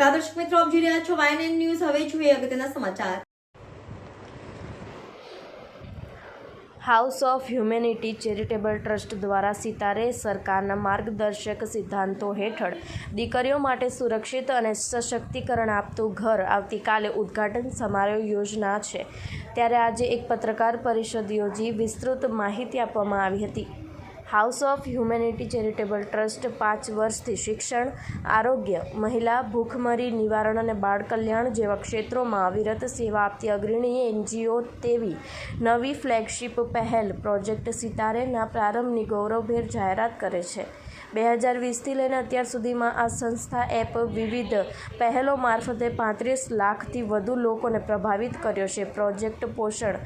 નમસ્કાર દર્શક મિત્રો આપ જોઈ રહ્યા છો વાયન ન્યૂઝ હવે જોઈએ અગત્યના સમાચાર House of Humanity Charitable Trust દ્વારા સિતારે સરકારના માર્ગદર્શક સિદ્ધાંતો હેઠળ દીકરીઓ માટે સુરક્ષિત અને સશક્તિકરણ આપતું ઘર આવતીકાલે ઉદ્ઘાટન સમારોહ યોજના છે ત્યારે આજે એક પત્રકાર પરિષદ યોજી વિસ્તૃત માહિતી આપવામાં આવી હતી House of Humanity Charitable Trust પાંચ વર્ષથી શિક્ષણ આરોગ્ય મહિલા ભૂખમરી નિવારણ અને બાળ કલ્યાણ જેવા ક્ષેત્રોમાં અવિરત સેવા આપતી અગ્રણી એનજીઓ તેવી નવી ફ્લેગશિપ પહેલ પ્રોજેક્ટ સિતારેના પ્રારંભની ગૌરવભેર જાહેરાત કરે છે બે હજાર વીસથી લઈને અત્યાર સુધીમાં આ સંસ્થા એપ વિવિધ પહેલો મારફતે પાંત્રીસ લાખથી વધુ લોકોને પ્રભાવિત કર્યો છે પ્રોજેક્ટ પોષણ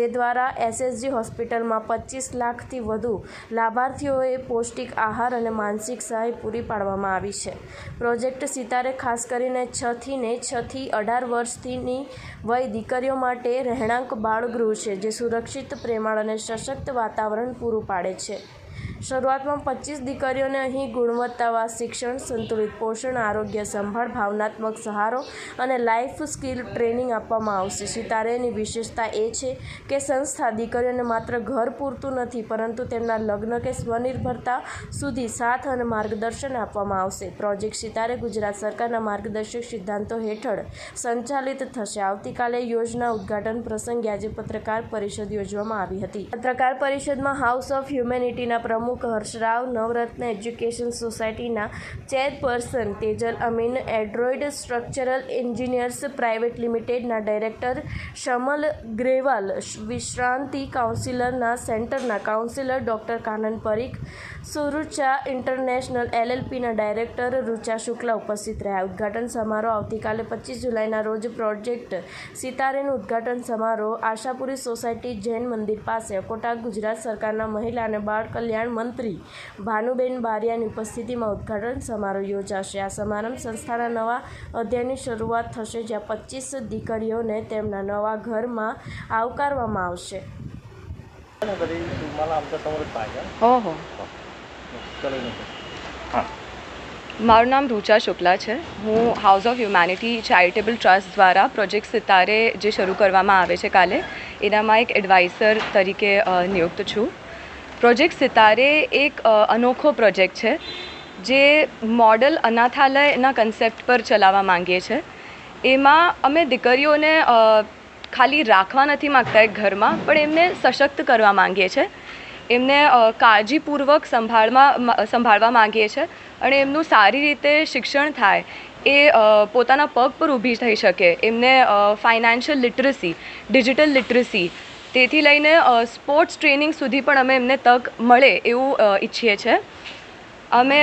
જે દ્વારા એસએસજી હોસ્પિટલમાં પચીસ લાખથી વધુ લાભાર્થીઓએ પૌષ્ટિક આહાર અને માનસિક સહાય પૂરી પાડવામાં આવી છે પ્રોજેક્ટ સિતારે ખાસ કરીને છથી ને છથી અઢાર વર્ષથીની વય દીકરીઓ માટે રહેણાંક બાળગૃહ છે જે સુરક્ષિત પ્રેમાળ અને સશક્ત વાતાવરણ પૂરું પાડે છે શરૂઆતમાં પચીસ દીકરીઓને અહીં ગુણવત્તાવાળા શિક્ષણ સંતુલિત પોષણ આરોગ્ય સંભાળ ભાવનાત્મક સહારો અને લાઈફ સ્કિલ ટ્રેનિંગ આપવામાં આવશે સિતારેની વિશેષતા એ છે કે સંસ્થા દીકરીઓને માત્ર ઘર પૂરતું નથી પરંતુ તેમના લગ્ન કે સ્વનિર્ભરતા સુધી સાથ અને માર્ગદર્શન આપવામાં આવશે પ્રોજેક્ટ સિતારે ગુજરાત સરકારના માર્ગદર્શક સિદ્ધાંતો હેઠળ સંચાલિત થશે આવતીકાલે યોજના ઉદ્ઘાટન પ્રસંગે આજે પત્રકાર પરિષદ યોજવામાં આવી હતી પત્રકાર પરિષદમાં હાઉસ ઓફ હ્યુમેનિટીના પ્રમુખ પ્રમુખ હર્ષરાવ નવરત્ન એજ્યુકેશન સોસાયટીના chairperson Tejal Amin Android structural engineers private લિમિટેડના ડાયરેક્ટર શમલ ગ્રેવાલ વિશ્રાંતિ કાઉન્સિલરના સેન્ટરના councillor doctor Kanan Parikh Surucha international એલએલપીના ડાયરેક્ટર રૂચા શુક્લા ઉપસ્થિત રહ્યા ઉદ્ઘાટન સમારોહ આવતીકાલે પચીસ જુલાઈના રોજ પ્રોજેક્ટ સિતારેનું ઉદ્ઘાટન સમારોહ આશાપુરી સોસાયટી જૈન મંદિર પાસે કોટા ગુજરાત સરકારના મહિલા અને બાળ કલ્યાણ મંત્રી ભાનુબેન બારિયાની ઉપસ્થિતિમાં ઉદ્ઘાટન સમારોહ યોજાશે આ સમારંભ સંસ્થાના નવા અધ્યાયની શરૂઆત થશે જ્યાં પચીસ દીકરીઓને તેમના નવા ઘરમાં આવકારવામાં આવશે હો હો હા મારું નામ રૂચા શુક્લા છે હું House of Humanity Charitable Trust દ્વારા પ્રોજેક્ટ સિતારે જે શરૂ કરવામાં આવે છે કાલે એનામાં એક એડવાઇઝર તરીકે નિયુક્ત છું પ્રોજેક્ટ સિતારે એક અનોખો પ્રોજેક્ટ છે જે મોડલ અનાથાલયના કન્સેપ્ટ પર ચલાવવા માંગીએ છીએ એમાં અમે દીકરીઓને ખાલી રાખવા નથી માગતા એક ઘરમાં પણ એમને સશક્ત કરવા માંગીએ છીએ એમને કાળજીપૂર્વક સંભાળમાં સંભાળવા માંગીએ છીએ અને એમનું સારી રીતે શિક્ષણ થાય એ પોતાના પગ પર ઊભી થઈ શકે એમને ફાઇનાન્શિયલ લિટરસી ડિજિટલ લિટરસી તેથી લઈને સ્પોર્ટ્સ ટ્રેનિંગ સુધી પણ અમે એમને તક મળે એવું ઈચ્છીએ છીએ અમે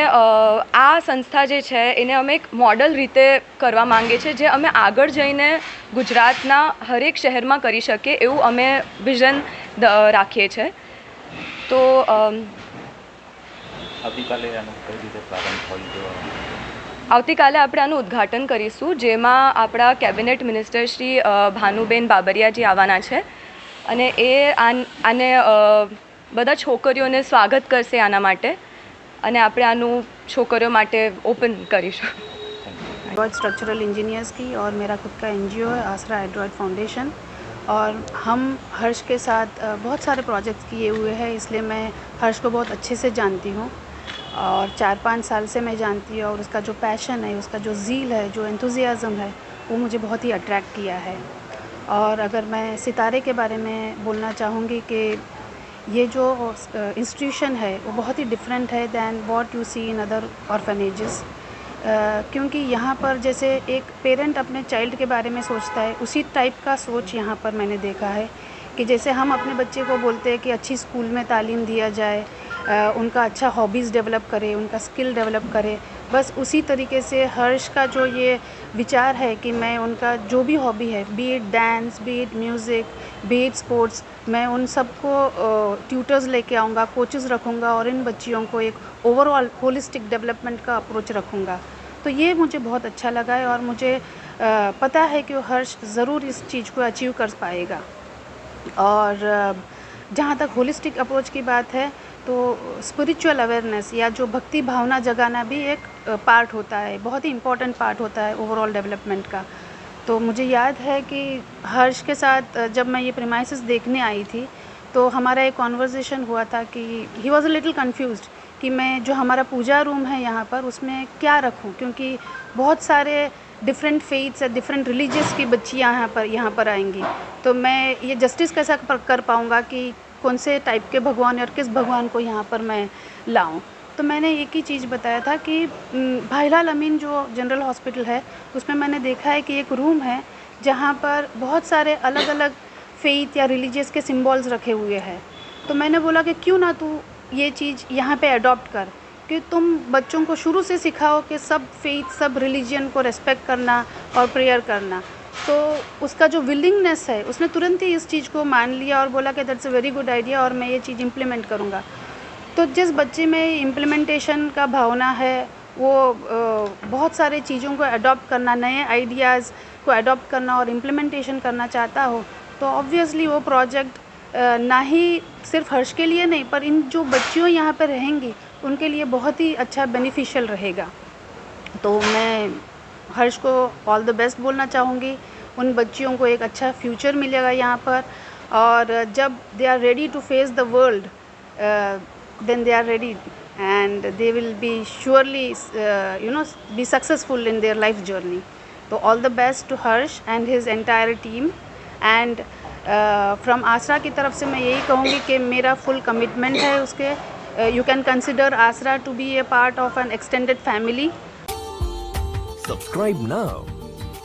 આ સંસ્થા જે છે એને અમે એક મોડલ રીતે કરવા માંગીએ છીએ જે અમે આગળ જઈને ગુજરાતના હરેક શહેરમાં કરી શકીએ એવું અમે વિઝન રાખીએ છીએ તો આવતીકાલે આપણે આનું ઉદ્ઘાટન કરીશું જેમાં આપણા કેબિનેટ મિનિસ્ટર શ્રી ભાનુબેન બાબરિયાજી આવવાના છે અને એ આને બધા છોકરીઓને સ્વાગત કરસે આના માટે અને આપણે આનું છોકરીઓ માટે ઓપન કરીશું thank you God structural engineers થી ઓર મેરા ખુદ કા એનજીઓ આસરા હાઇડ્રોઇટ ફાઉન્ડેશન ઓર હમ હર્ષ કે સાથ બહોત سارے પ્રોજેક્ટસ કિયે હુએ હે ઇસલિયે મેં હર્ષ કો બહોત અચ્છે સે જાણતી હું ઓર ચાર પાંચ સાલ સે મેં જાણતી હું ઓર uska jo passion hai uska jo zeal hai jo enthusiasm hai wo mujhe bahut hi attract kiya hai और अगर मैं सितारे के बारे में बोलना चाहूँगी कि ये जो इंस्टीट्यूशन है वो बहुत ही डिफरेंट है than what you see in other orphanages क्योंकि यहाँ पर जैसे एक पेरेंट अपने चाइल्ड के बारे में सोचता है उसी टाइप का सोच यहाँ पर मैंने देखा है कि जैसे हम अपने बच्चे को बोलते हैं कि अच्छी स्कूल में तालीम दिया जाए उनका अच्छा हॉबीज़ डेवलप करें उनका स्किल डेवलप करें बस उसी तरीके से हर्ष का जो ये विचार है कि मैं उनका जो भी हॉबी है be it dance be it music be it sports मैं उन सबको ट्यूटर्स लेके आऊँगा कोचेस रखूँगा और इन बच्चियों को एक ओवरऑल होलिस्टिक डेवलपमेंट का अप्रोच रखूँगा तो ये मुझे बहुत अच्छा लगा है और मुझे पता है कि हर्ष ज़रूर इस चीज़ को अचीव कर पाएगा और जहाँ तक होलिस्टिक अप्रोच की बात है तो स्पिरिचुअल अवेयरनेस या जो भक्ति भावना जगाना भी एक पार्ट होता है बहुत ही इम्पोर्टेंट पार्ट होता है ओवरऑल डेवलपमेंट का तो मुझे याद है कि हर्ष के साथ जब मैं ये प्रेमाइसिस देखने आई थी तो हमारा एक कॉन्वर्जेसन हुआ था कि he was a little confuse कि मैं जो हमारा पूजा रूम है यहाँ पर उसमें क्या रखूँ क्योंकि बहुत सारे डिफरेंट फेथ्स या डिफरेंट रिलीजियस की बच्चियाँ यहाँ पर यहाँ पर आएंगी तो मैं ये जस्टिस कैसा कर पाऊँगा कि कौन से टाइप के भगवान और किस भगवान को यहाँ पर मैं लाऊँ तो मैंने एक ही चीज़ बताया था कि भाईलाल अमीन जो जनरल हॉस्पिटल है उसमें मैंने देखा है कि एक रूम है जहाँ पर बहुत सारे अलग अलग फेथ या रिलीजियस के सिंबल्स रखे हुए हैं तो मैंने बोला कि क्यों ना तू ये चीज़ यहाँ पे अडॉप्ट कर कि तुम बच्चों को शुरू से सिखाओ कि सब फेथ सब रिलीजन को रेस्पेक्ट करना और प्रेयर करना तो उसका जो विलिंगनेस है उसने तुरंत ही इस चीज़ को मान लिया और बोला कि that's a very good idea और मैं ये चीज़ इम्प्लीमेंट करूँगा तो जिस बच्चे में इम्प्लीमेंटेशन का भावना है वो बहुत सारे चीज़ों को अडॉप्ट करना नए आइडियाज़ को अडॉप्ट करना और इम्प्लीमेंटेशन करना चाहता हो तो ऑब्वियसली वो प्रोजेक्ट ना ही सिर्फ हर्ष के लिए नहीं पर इन जो बच्चियों यहाँ पर रहेंगी उनके लिए बहुत ही अच्छा बेनिफिशियल रहेगा तो मैं हर्ष को ऑल द बेस्ट बोलना चाहूँगी उन बच्चियों को एक अच्छा फ्यूचर मिलेगा यहाँ पर और जब they are ready to face the world then they are ready and they will be surely you know be successful in their life journey तो all the best to Harsh and his entire team and from Aasra की तरफ से मैं यही कहूँगी कि मेरा full commitment है उसके you can consider Aasra to be a part of an extended family subscribe now